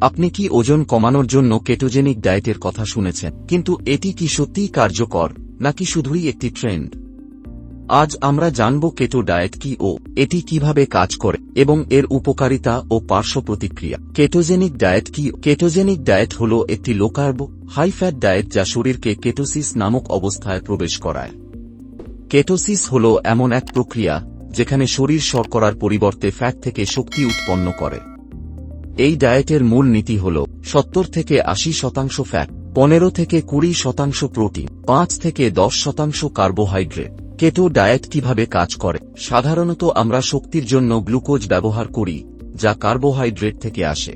আপনি কি ওজন কমানোর জন্য কেটোজেনিক ডায়েটের কথা শুনেছেন? কিন্তু এটি কি সত্যিই কার্যকর, নাকি শুধুই একটি ট্রেন্ড আজ আমরা জানব কেটো ডায়েট কি ও এটি কীভাবে কাজ করে এবং এর উপকারিতা ও পার্শ্ব প্রতিক্রিয়া। কেটোজেনিক ডায়েট কি কেটোজেনিক ডায়েট হল একটি লোকার্ব হাই ফ্যাট ডায়েট যা শরীরকে কেটোসিস নামক অবস্থায় প্রবেশ করায়। কেটোসিস হল এমন এক প্রক্রিয়া যেখানে শরীর শর্করার পরিবর্তে ফ্যাট থেকে শক্তি উৎপন্ন করে। এই ডায়েটের মূল নীতি হল সত্তর থেকে আশি শতাংশ ফ্যাট, পনেরো থেকে কুড়ি শতাংশ প্রোটিন, পাঁচ থেকে দশ শতাংশ কার্বোহাইড্রেট। কেটো ডায়েট কীভাবে কাজ করে? সাধারণত আমরা শক্তির জন্য গ্লুকোজ ব্যবহার করি, যা কার্বোহাইড্রেট থেকে আসে।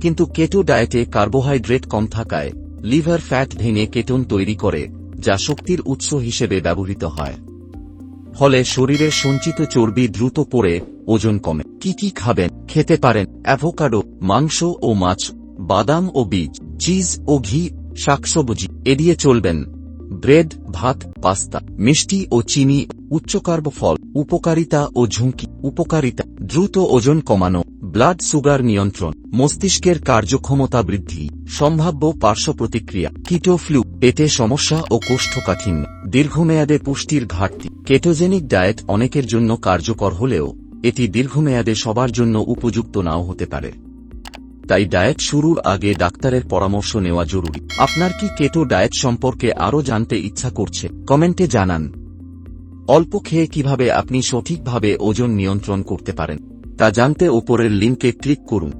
কিন্তু কেটো ডায়েটে কার্বোহাইড্রেট কম থাকায়, লিভার ফ্যাট ভেঙে কেটোন তৈরি করে, যা শক্তির উৎস হিসেবে ব্যবহৃত হয়। ফলে শরীরের সঞ্চিত চর্বি দ্রুত পড়ে ওজন কমে। কি কি খাবেন? খেতে পারেন অ্যাভোকাডো, মাংস ও মাছ, বাদাম ও বীজ, চিজ ও ঘি, শাকসবজি এড়িয়ে চলবেন। ব্রেড, ভাত, পাস্তা, মিষ্টি ও চিনি উচ্চকার্ব ফল, উপকারিতা ও ঝুঁকি, উপকারিতা, দ্রুত ওজন কমানো, ব্লাড সুগার নিয়ন্ত্রণ, মস্তিষ্কের কার্যক্ষমতা বৃদ্ধি, সম্ভাব্য পার্শ্ব প্রতিক্রিয়া, কিটো ফ্লু, পেটে সমস্যা ও কোষ্ঠকাঠিন্য, দীর্ঘমেয়াদে পুষ্টির ঘাটতি, কেটোজেনিক ডায়েট অনেকের জন্য কার্যকর হলেও এটি দীর্ঘমেয়াদে সবার জন্য উপযুক্ত নাও হতে পারে। তাই ডায়েট শুরুর আগে ডাক্তারের পরামর্শ নেওয়া জরুরি। আপনার কি কেটো ডায়েট সম্পর্কে আরও জানতে ইচ্ছা করছে? কমেন্টে জানান। অল্প খেয়ে কীভাবে আপনি সঠিকভাবে ওজন নিয়ন্ত্রণ করতে পারেন, তা জানতে ওপরের লিঙ্কে ক্লিক করুন।